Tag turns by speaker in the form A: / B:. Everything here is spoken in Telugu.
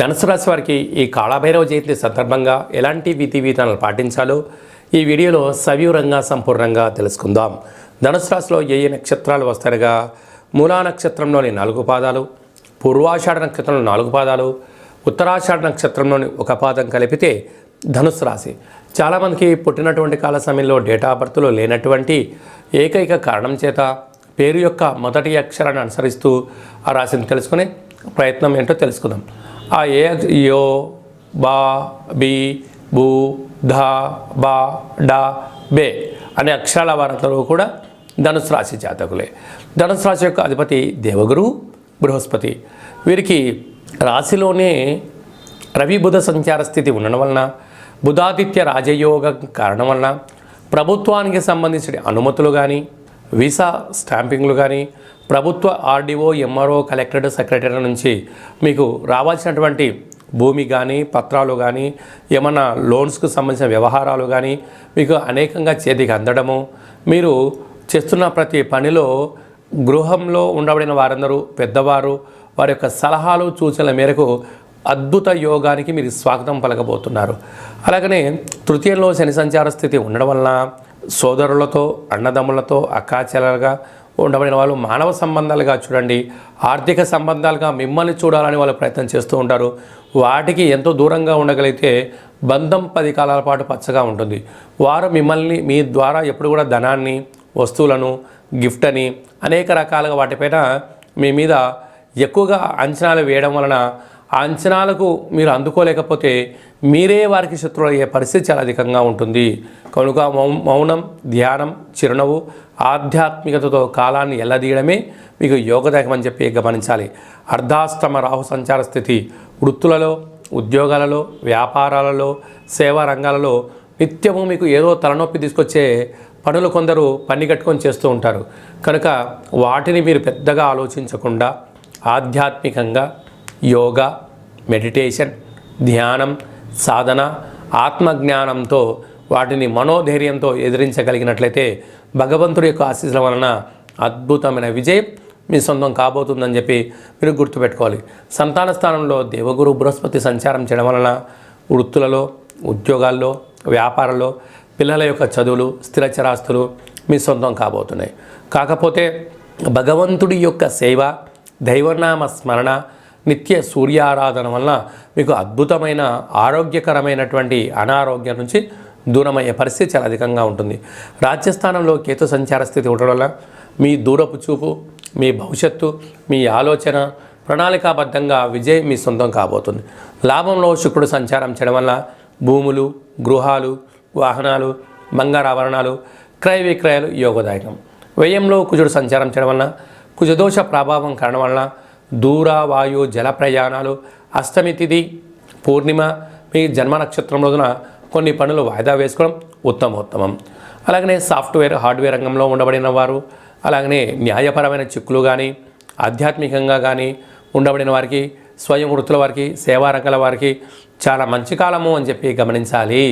A: ధనుసు రాశి వారికి ఈ కాళభైరవ జయంతి సందర్భంగా ఎలాంటి విధి విధానాలు పాటించాలో ఈ వీడియోలో సవివరంగా సంపూర్ణంగా తెలుసుకుందాం. ధనుసు రాశిలో ఏ ఏ నక్షత్రాలు వస్తారుగా మూలా నక్షత్రంలోని నాలుగు పాదాలు పూర్వాషాఢ నక్షత్రంలో నాలుగు పాదాలు ఉత్తరాషాఢ నక్షత్రంలోని ఒక పాదం కలిపితే ధనుసు రాశి. చాలామందికి పుట్టినటువంటి కాల సమయంలో డేటా ఆఫ్ బర్త్లో లేనటువంటి ఏకైక కారణం చేత పేరు యొక్క మొదటి అక్షరాన్ని అనుసరిస్తూ ఆ రాశిని తెలుసుకునే ప్రయత్నం ఏంటో తెలుసుకుందాం. ఆ ఏ యో బా బి బు ధ బా డా బే అనే అక్షరాల వారందరూ కూడా ధనుసు రాశి జాతకులే. ధనుసు రాశి యొక్క అధిపతి దేవగురు బృహస్పతి. వీరికి రాశిలోనే రవి బుధ సంచార స్థితి ఉండడం వలన బుధాదిత్య రాజయోగం కారణం వలన ప్రభుత్వానికి సంబంధించిన అనుమతులు కానీ వీసా స్టాంపింగ్లు కానీ ప్రభుత్వ ఆర్డీఓ ఎంఆర్ఓ కలెక్టరేట్ సెక్రటరీ నుంచి మీకు రావాల్సినటువంటి భూమి కానీ పత్రాలు కానీ ఏమన్నా లోన్స్కు సంబంధించిన వ్యవహారాలు కానీ మీకు అనేకంగా చేతికి అందడము. మీరు చేస్తున్న ప్రతి పనిలో గృహంలో ఉండబడిన వారందరూ పెద్దవారు వారి యొక్క సలహాలు సూచనల మేరకు అద్భుత యోగానికి మీరు స్వాగతం పలకబోతున్నారు. అలాగనే తృతీయంలో శని సంచార స్థితి ఉండడం వలన సోదరులతో అన్నదమ్ములతో అక్కాచెల్లలుగా ఉండబడిన వాళ్ళు మానవ సంబంధాలుగా చూడండి ఆర్థిక సంబంధాలుగా మిమ్మల్ని చూడాలని వాళ్ళు ప్రయత్నం చేస్తూ ఉంటారు. వాటికి ఎంతో దూరంగా ఉండగలిగితే బంధం పది కాలాల పాటు పచ్చగా ఉంటుంది. వారు మిమ్మల్ని మీ ద్వారా ఎప్పుడు కూడా ధనాన్ని వస్తువులను గిఫ్ట్ అని అనేక రకాలుగా వాటిపైన మీ మీద ఎక్కువగా అంచనాలు వేయడం వలన ఆ అంచనాలకు మీరు అందుకోలేకపోతే మీరే వారికి శత్రువులు అయ్యే పరిస్థితి చాలా అధికంగా ఉంటుంది. కనుక మౌ- మౌనం ధ్యానం చిరునవ్వు ఆధ్యాత్మికతతో కాలాన్ని ఎల్లదీయడమే మీకు యోగదాయకం అని చెప్పి గమనించాలి. అర్ధాష్టమ రాహు సంచార స్థితి వృత్తులలో ఉద్యోగాలలో వ్యాపారాలలో సేవా రంగాలలో నిత్యము మీకు ఏదో తలనొప్పి తీసుకొచ్చే పనులు కొందరు పని కట్టుకొని చేస్తూ ఉంటారు. కనుక వాటిని మీరు పెద్దగా ఆలోచించకుండా ఆధ్యాత్మికంగా యోగా మెడిటేషన్ ధ్యానం సాధన ఆత్మజ్ఞానంతో వాటిని మనోధైర్యంతో ఎదిరించగలిగినట్లయితే భగవంతుడి యొక్క ఆశీస్సుల వలన అద్భుతమైన విజయం మీ సొంతం కాబోతుందని చెప్పి మీరు గుర్తుపెట్టుకోవాలి. సంతాన స్థానంలో దేవగురు బృహస్పతి సంచారం చేయడం వలన వృత్తులలో ఉద్యోగాల్లో వ్యాపారంలో పిల్లల యొక్క చదువులు స్థిరచరాస్తులు మీ సొంతం కాబోతున్నాయి. కాకపోతే భగవంతుడి యొక్క సేవ దైవనామ స్మరణ నిత్య సూర్యారాధన వలన మీకు అద్భుతమైన ఆరోగ్యకరమైనటువంటి అనారోగ్యం నుంచి దూరమయ్యే పరిస్థితి చాలా అధికంగా ఉంటుంది. రాజ్యస్థానంలో కేతు సంచార స్థితి ఉండడం వల్ల మీ దూరపు చూపు మీ భవిష్యత్తు మీ ఆలోచన ప్రణాళికాబద్ధంగా విజయం మీ సొంతం కాబోతుంది. లాభంలో శుక్రుడు సంచారం చేయడం వల్ల భూములు గృహాలు వాహనాలు బంగారాభరణాలు క్రయ విక్రయాలు యోగదాయకం. వ్యయంలో కుజుడు సంచారం చేయడం వలన కుజదోష ప్రభావం కారణం వలన దూర వాయు జల ప్రయాణాలు అష్టమి తిథి పూర్ణిమ మీ జన్మ నక్షత్రం రోజున కొన్ని పనులు వాయిదా వేసుకోవడం ఉత్తమోత్తమం. అలాగనే సాఫ్ట్వేర్ హార్డ్వేర్ రంగంలో ఉండబడిన వారు అలాగనే న్యాయపరమైన చిక్కులు కానీ ఆధ్యాత్మికంగా కానీ ఉండబడిన వారికి స్వయం వృత్తుల వారికి సేవా రంగాల వారికి చాలా మంచి కాలము అని చెప్పి గమనించాలి.